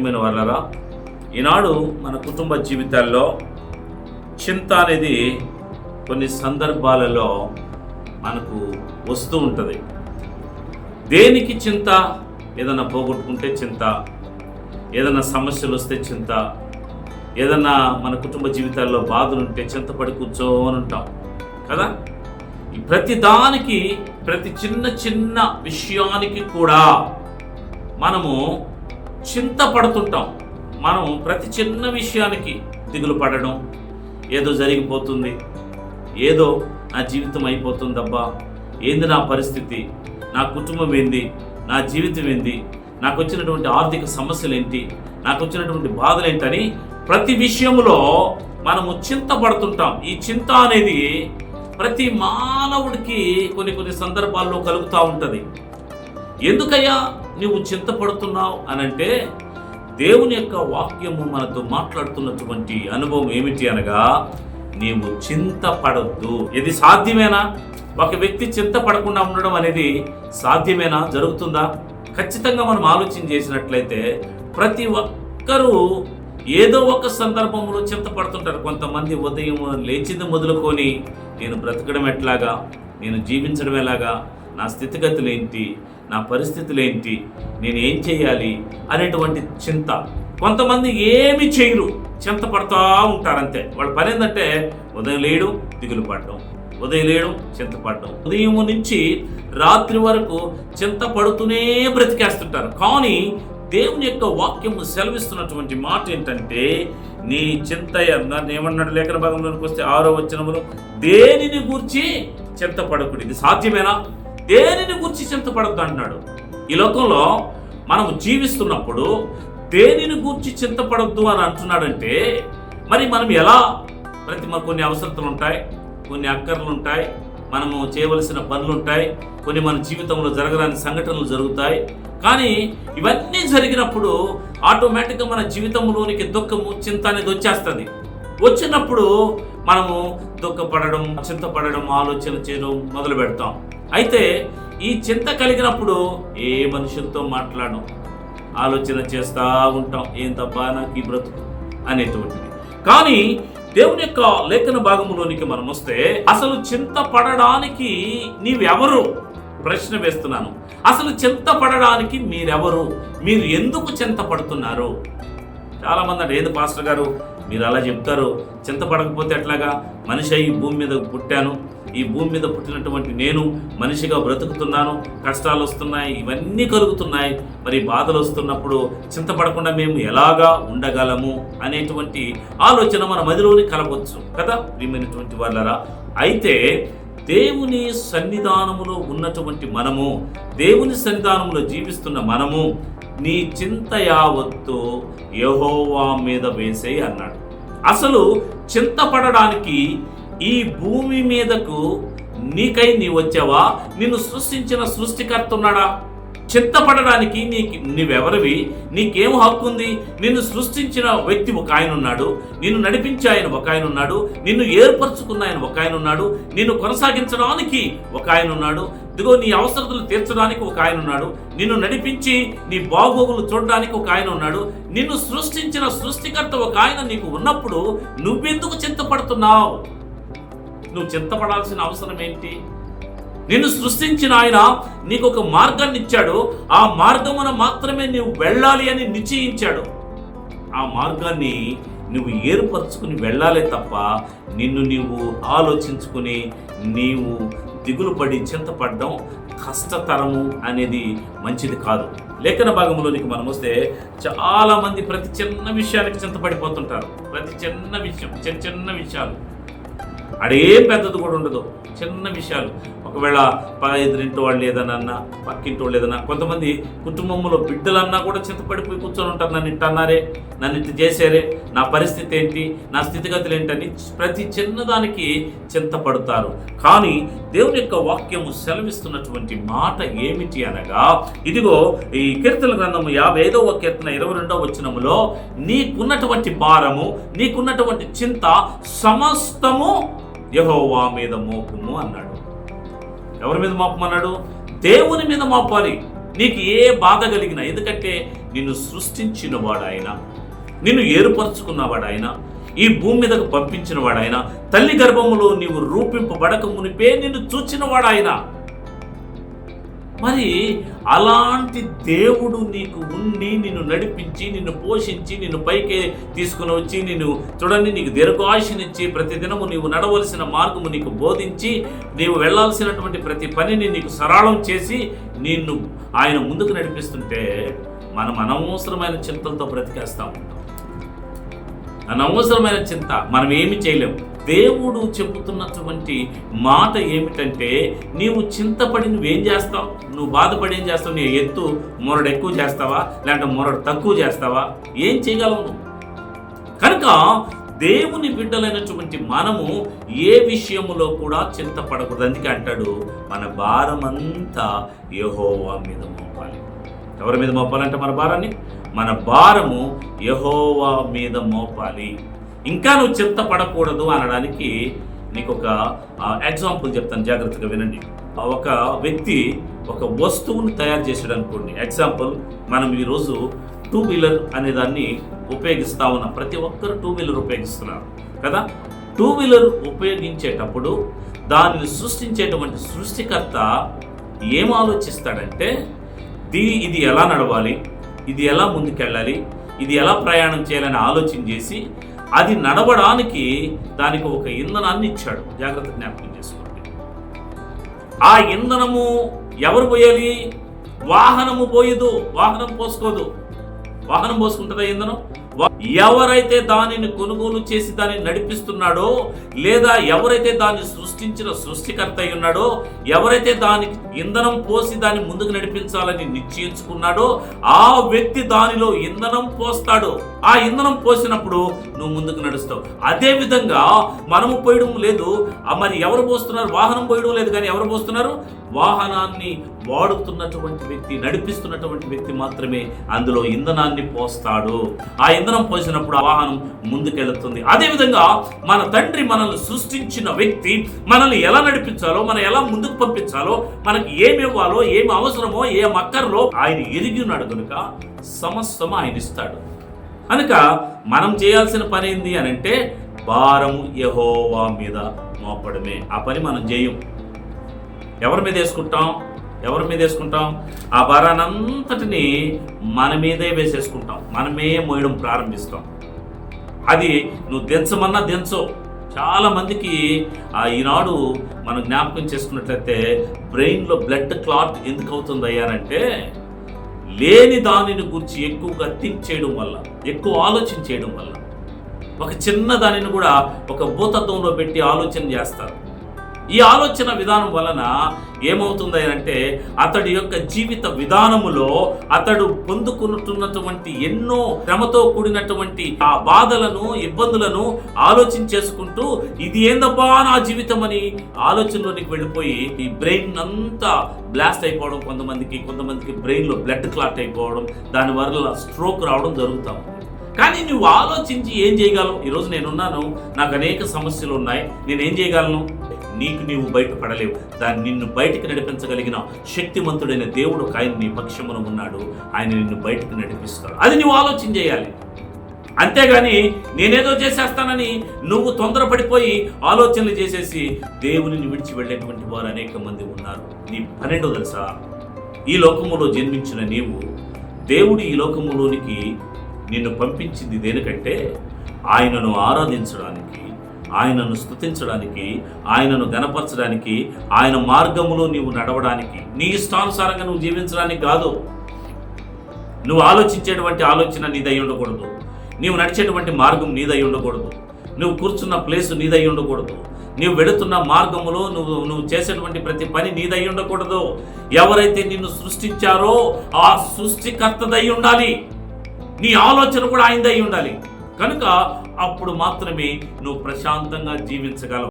ప్రియమైన వాళ్ళరా ఈనాడు మన కుటుంబ జీవితాల్లో చింత అనేది కొన్ని సందర్భాలలో మనకు వస్తూ ఉంటుంది. దేనికి చింత? ఏదైనా పోగొట్టుకుంటే చింత ఏదైనా సమస్యలు వస్తే చింత ఏదన్నా మన కుటుంబ జీవితాల్లో బాధలు ఉంటే చింతపడి కూర్చోని ఉంటాం కదా? ఈ ప్రతి దానికి ప్రతి చిన్న చిన్న విషయానికి కూడా మనము చింతపడుతుంటాం. మనం ప్రతి చిన్న విషయానికి దిగులు పడడం ఏదో జరిగిపోతుంది ఏదో నా జీవితం అయిపోతుందబ్బా ఏంది నా పరిస్థితి నా కుటుంబం ఏంది నా జీవితం ఏంది నాకు వచ్చినటువంటి ఆర్థిక సమస్యలు ఏంటి నాకు వచ్చినటువంటి బాధలు ఏంటని ప్రతి విషయంలో మనము చింతపడుతుంటాం. ఈ చింత అనేది ప్రతి మానవుడికి కొన్ని కొన్ని సందర్భాల్లో కలుగుతూ ఉంటుంది. ఎందుకయ్యా నువ్వు చింతపడుతున్నావు అనంటే దేవుని యొక్క వాక్యము మనతో మాట్లాడుతున్నటువంటి అనుభవం ఏమిటి అనగా నీవు చింతపడద్దు. ఇది సాధ్యమేనా? ఒక వ్యక్తి చింతపడకుండా ఉండడం అనేది సాధ్యమేనా? జరుగుతుందా? ఖచ్చితంగా మనం ఆలోచన చేసినట్లయితే ప్రతి ఒక్కరూ ఏదో ఒక సందర్భంలో చింతపడుతుంటారు. కొంతమంది ఉదయం లేచింది మొదలుకొని నేను బ్రతకడం ఎట్లాగా? నేను జీవించడం ఎలాగా? నా స్థితిగతులు ఏంటి? నా పరిస్థితులు ఏంటి నేను ఏం చేయాలి? అనేటువంటి చింత. కొంతమంది ఏమి చేయరు. చింత పడుతూ ఉంటారంతే. వాళ్ళ పని ఏంటంటే ఉదయం లేయడం దిగులు పడడం. ఉదయం లేయడం చింత పడడం. ఉదయం నుంచి రాత్రి వరకు చింత పడుతూనే బ్రతికేస్తుంటారు. కానీ దేవుని యొక్క వాక్యము సెలవిస్తున్నటువంటి మాట ఏంటంటే నీ చింత ఏమన్నాడు లేఖన భాగంలోకి వస్తే ఆరో వచ్చినములు దేనిని గూర్చి చింతపడకుడు ఇది సాధ్యమేనా? దేనిని గురించి చింతపడద్దు అంటున్నాడు? ఈ లోకంలో మనం జీవిస్తున్నప్పుడు దేనిని గూర్చి చింతపడద్దు అని అంటున్నాడంటే మరి మనం ఎలా? ప్రతి మన కొన్ని అవసరతలు ఉంటాయి కొన్ని అక్కర్లు ఉంటాయి మనము చేయవలసిన పనులు ఉంటాయి కొన్ని మన జీవితంలో జరగరాని సంఘటనలు జరుగుతాయి. కానీ ఇవన్నీ జరిగినప్పుడు ఆటోమేటిక్గా మన జీవితంలోనికి దుఃఖము చింత అనేది వచ్చేస్తుంది. వచ్చినప్పుడు మనము దుఃఖపడడం చింతపడడం ఆలోచన చేయడం మొదలు పెడతాం అయితే ఈ చింత కలిగినప్పుడు ఏ మనుషులతో మాట్లాడడం ఆలోచన చేస్తూ ఉంటాం. ఏం తప్ప నాకు ఈ బ్రతుకు అనేటువంటిది. కానీ దేవుని యొక్క లేఖన భాగంలోనికి మనం వస్తే అసలు చింత పడడానికి నీవెవరు? ప్రశ్న వేస్తున్నాను. అసలు చింత పడడానికి మీరెవరు? మీరు ఎందుకు చింత పడుతున్నారు? చాలామంది అంటే ఏది పాస్టర్ గారు? మీరు అలా చెప్తారు. చింతపడకపోతే ఎట్లాగా? మనిషి అయి ఈ భూమి మీద పుట్టాను. ఈ భూమి మీద పుట్టినటువంటి నేను మనిషిగా బ్రతుకుతున్నాను. కష్టాలు వస్తున్నాయి ఇవన్నీ కలుగుతున్నాయి. మరి బాధలు వస్తున్నప్పుడు చింతపడకుండా మేము ఎలాగా ఉండగలము అనేటువంటి ఆలోచన మన మదిలోని కలవచ్చు కదా? ప్రియమైనటువంటి వాళ్ళరా అయితే దేవుని సన్నిధానములో ఉన్నటువంటి మనము దేవుని సన్నిధానములో జీవిస్తున్న మనము నీ చింత యావత్తు యహోవా మీద వేసేయి అన్నాడు. అసలు చింతపడడానికి ఈ భూమి మీదకు నీకై నీ వచ్చావా? నిన్ను సృష్టించిన సృష్టికర్త ఉన్నాడా? చింతపడడానికి నీకు నీవెవరివి? నీకేం హక్కు ఉంది నిన్ను సృష్టించిన వ్యక్తి ఒక ఆయన ఉన్నాడు. నిన్ను నడిపించే ఆయన ఒక ఆయన ఉన్నాడు. నిన్ను ఏర్పరచుకున్న ఆయన ఒక ఆయన ఉన్నాడు. నిన్ను కొనసాగించడానికి ఒక ఆయన ఉన్నాడు. ఇదిగో నీ అవసరతలు తీర్చడానికి ఒక ఆయన ఉన్నాడు. నిన్ను నడిపించి నీ బాగోగులు చూడడానికి ఒక ఆయన ఉన్నాడు. నిన్ను సృష్టించిన సృష్టికర్త ఒక ఆయన నీకు ఉన్నప్పుడు నువ్వెందుకు చింతపడుతున్నావు? నువ్వు చింతపడాల్సిన అవసరం ఏంటి? నిన్ను సృష్టించిన ఆయన నీకు ఒక మార్గాన్ని ఇచ్చాడు. ఆ మార్గమున మాత్రమే నువ్వు వెళ్ళాలి అని నిశ్చయించాడు. ఆ మార్గాన్ని నువ్వు ఏర్పరచుకుని వెళ్ళాలే తప్ప నిన్ను నీవు ఆలోచించుకుని నీవు దిగులు పడి చింతపడడం కష్టతరము అనేది మంచిది కాదు. లేఖన భాగంలోనికి మనం వస్తే చాలామంది ప్రతి చిన్న విషయానికి చింతపడిపోతుంటారు ప్రతి చిన్న విషయం చిన్న చిన్న విషయాలు. అడేం పెద్దది కూడా ఉండదు. చిన్న విషయాలు. ఒకవేళ ఎదురింటి వాళ్ళు ఏదన్నా పక్కింటి వాళ్ళు ఏదన్నా కొంతమంది కుటుంబంలో బిడ్డలన్నా కూడా చింతపడిపోయి కూర్చొని ఉంటారు. నన్ను ఇట్ట అన్నారే నన్ను ఇట్ట చేశారే నా పరిస్థితి ఏంటి నా స్థితిగతులు ఏంటని ప్రతి చిన్నదానికి చింతపడతారు. కానీ దేవుని యొక్క వాక్యము సెలవిస్తున్నటువంటి మాట ఏమిటి అనగా ఇదిగో ఈ కీర్తన గ్రంథము యాభై ఐదవ కీర్తన ఇరవై రెండవ వచనములో నీకున్నటువంటి భారము నీకున్నటువంటి చింత సమస్తము యహోవా మీద మోపుము అన్నాడు. ఎవరి మీద మోపమన్నాడు దేవుని మీద మోపాలి. నీకు ఏ బాధ కలిగినా ఎందుకంటే నిన్ను సృష్టించిన ఆయన నిన్ను ఏర్పరచుకున్నవాడు ఆయన ఈ భూమి మీదకు పంపించిన వాడు ఆయన తల్లి గర్భములో నీవు రూపింపబడక మునిపే నిన్ను చూచినవాడు ఆయన మరి అలాంటి దేవుడు నీకు ఉండి నిన్ను నడిపించి నిన్ను పోషించి నిన్ను పైకి తీసుకుని వచ్చి నిన్ను చూడండి నీకు దీర్ఘాయుషనిచ్చి ప్రతిదినము నీవు నడవలసిన మార్గము నీకు బోధించి నీవు వెళ్ళాల్సినటువంటి ప్రతి పనిని నీకు సరళం చేసి నిన్ను ఆయన ముందుకు నడిపిస్తుంటే మనం అనవసరమైన చింతలతో బ్రతికేస్తూ ఉంటాం. అనవసరమైన చింత. మనం ఏమి చేయలేము. దేవుడు చెబుతున్నటువంటి మాట ఏమిటంటే నీవు చింతపడి నువ్వేం చేస్తావు? నువ్వు బాధపడి ఏం చేస్తావు? నీ ఎత్తు మొరడు ఎక్కువ చేస్తావా? లేదంటే మొరడు తక్కువ చేస్తావా? ఏం చేయగలవు నువ్వు? కనుక దేవుని బిడ్డలైనటువంటి మనము ఏ విషయములో కూడా చింతపడకూడదు. అందుకే అంటాడు మన భారమంతా యహోవా మీద మోపాలి. ఎవరి మీద మోపాలంటే మన భారాన్ని? మన భారము యహోవా మీద మోపాలి. ఇంకా నువ్వు చింతపడకూడదు అనడానికి నీకు ఒక ఎగ్జాంపుల్ చెప్తాను జాగ్రత్తగా వినండి. ఒక వ్యక్తి ఒక వస్తువును తయారు చేసాడు అనుకోండి ఎగ్జాంపుల్ మనం ఈరోజు టూ వీలర్ అనే దాన్ని ఉపయోగిస్తా ఉన్న ప్రతి ఒక్కరు టూ వీలర్ ఉపయోగిస్తున్నారు కదా? టూ వీలర్ ఉపయోగించేటప్పుడు దానిని సృష్టించేటువంటి సృష్టికర్త ఏం ఆలోచిస్తాడంటే దీ ఇది ఎలా నడవాలి? ఇది ఎలా ముందుకెళ్ళాలి? ఇది ఎలా ప్రయాణం చేయాలని ఆలోచన చేసి అది నడవడానికి దానికి ఒక ఇంధనాన్ని ఇచ్చాడు. జాగ్రత్త జ్ఞాపకం చేసుకోండి. ఆ ఇంధనము ఎవరు పోయాలి? వాహనము పోయదు వాహనం పోసుకోదు. వాహనం పోసుకుంటుందా ఇంధనం? ఎవరైతే దానిని కొనుగోలు చేసి దానిని నడిపిస్తున్నాడో లేదా ఎవరైతే దాన్ని సృష్టించిన సృష్టికర్త అయి ఉన్నాడో ఎవరైతే దానికి ఇంధనం పోసి దాన్ని ముందుకు నడిపించాలని నిశ్చయించుకున్నాడో ఆ వ్యక్తి దానిలో ఇంధనం పోస్తాడు. ఆ ఇంధనం పోసినప్పుడు నువ్వు ముందుకు నడుస్తావు. అదే విధంగా మనము పోయడం లేదు. మరి ఎవరు పోస్తున్నారు? వాహనం పోయడం లేదు కానీ ఎవరు పోస్తున్నారు? వాహనాన్ని వాడుతున్నటువంటి వ్యక్తి నడిపిస్తున్నటువంటి వ్యక్తి మాత్రమే అందులో ఇంధనాన్ని పోస్తాడు. ఆ ఇంధనం పోసినప్పుడు ఆ వాహనం ముందుకెళ్తుంది. అదేవిధంగా మన తండ్రి మనల్ని సృష్టించిన వ్యక్తి మనల్ని ఎలా నడిపించాలో మనం ఎలా ముందుకు పంపించాలో మనకి ఏమి ఇవ్వాలో ఏమి అవసరమో ఏం మక్కర్లో ఆయన ఎరిగి ఉన్నాడు కనుక సమస్తం ఆయన ఇస్తాడు. కనుక మనం చేయాల్సిన పని ఏంది అని అంటే భారము యహోవా మీద మోపడమే. ఆ పని మనం చేయం. ఎవరి మీద వేసుకుంటాం? ఎవరి మీద వేసుకుంటాం? ఆ భారానంతటిని మన మీదే వేసేసుకుంటాం. మనమే మోయడం ప్రారంభిస్తాం. అది నువ్వు దించమన్నా దించవు. చాలామందికి ఆ ఈనాడు మనం జ్ఞాపకం చేసుకున్నట్లయితే బ్రెయిన్లో బ్లడ్ క్లాట్ ఎందుకు అవుతుంది అయ్యారంటే లేని దానిని గురించి ఎక్కువగా థింక్ చేయడం వల్ల ఎక్కువ ఆలోచన చేయడం వల్ల. ఒక చిన్న దానిని కూడా ఒక భూతత్వంలో పెట్టి ఆలోచన చేస్తారు. ఈ ఆలోచన విధానం వలన ఏమవుతుంది అంటే అతడి యొక్క జీవిత విధానములో అతడు పొందుకున్నటువంటి ఎన్నో శ్రమతో కూడినటువంటి ఆ బాధలను ఇబ్బందులను ఆలోచించేసుకుంటూ ఇది ఏందబ్బా నా జీవితం అని ఆలోచనలోనికి వెళ్ళిపోయి ఈ బ్రెయిన్ అంతా బ్లాస్ట్ అయిపోవడం కొంతమందికి కొంతమందికి బ్రెయిన్లో బ్లడ్ క్లాట్ అయిపోవడం దానివల్ల స్ట్రోక్ రావడం జరుగుతాం కానీ నువ్వు ఆలోచించి ఏం చేయగలవు? ఈరోజు నేనున్నాను నాకు అనేక సమస్యలు ఉన్నాయి నేను ఏం చేయగలను? నీకు నీవు బయటపడలేవు. దాన్ని నిన్ను బయటికి నడిపించగలిగిన శక్తిమంతుడైన దేవుడు ఒక ఆయన నీ పక్షమున ఉన్నాడు. ఆయన నిన్ను బయటికి నడిపిస్తాడు. అది నువ్వు ఆలోచన చేయాలి. అంతేగాని నేనేదో చేసేస్తానని నువ్వు తొందరపడిపోయి ఆలోచనలు చేసేసి దేవునిని విడిచి వెళ్ళేటువంటి వారు అనేక మంది ఉన్నారు. నీ పన్నెండో తెలుసా ఈ లోకములో జన్మించిన నీవు దేవుడు ఈ లోకములోనికి నిన్ను పంపించింది దేనికంటే ఆయనను ఆరాధించడానికి ఆయనను స్థుతించడానికి ఆయనను గనపరచడానికి ఆయన మార్గములో నీవు నడవడానికి నీ ఇష్టానుసారంగా నువ్వు జీవించడానికి కాదు. నువ్వు ఆలోచించేటువంటి ఆలోచన నీదై ఉండకూడదు. నీవు నడిచేటువంటి మార్గం నీదై ఉండకూడదు. నువ్వు కూర్చున్న ప్లేస్ నీదై ఉండకూడదు. నీవు వెళుతున్న మార్గములో నువ్వు నువ్వు చేసేటువంటి ప్రతి పని నీదై ఉండకూడదు. ఎవరైతే నిన్ను సృష్టించారో ఆ సృష్టికర్తదై ఉండాలి. నీ ఆలోచన కూడా ఆయనదై ఉండాలి. కనుక అప్పుడు మాత్రమే నువ్వు ప్రశాంతంగా జీవించగలవు.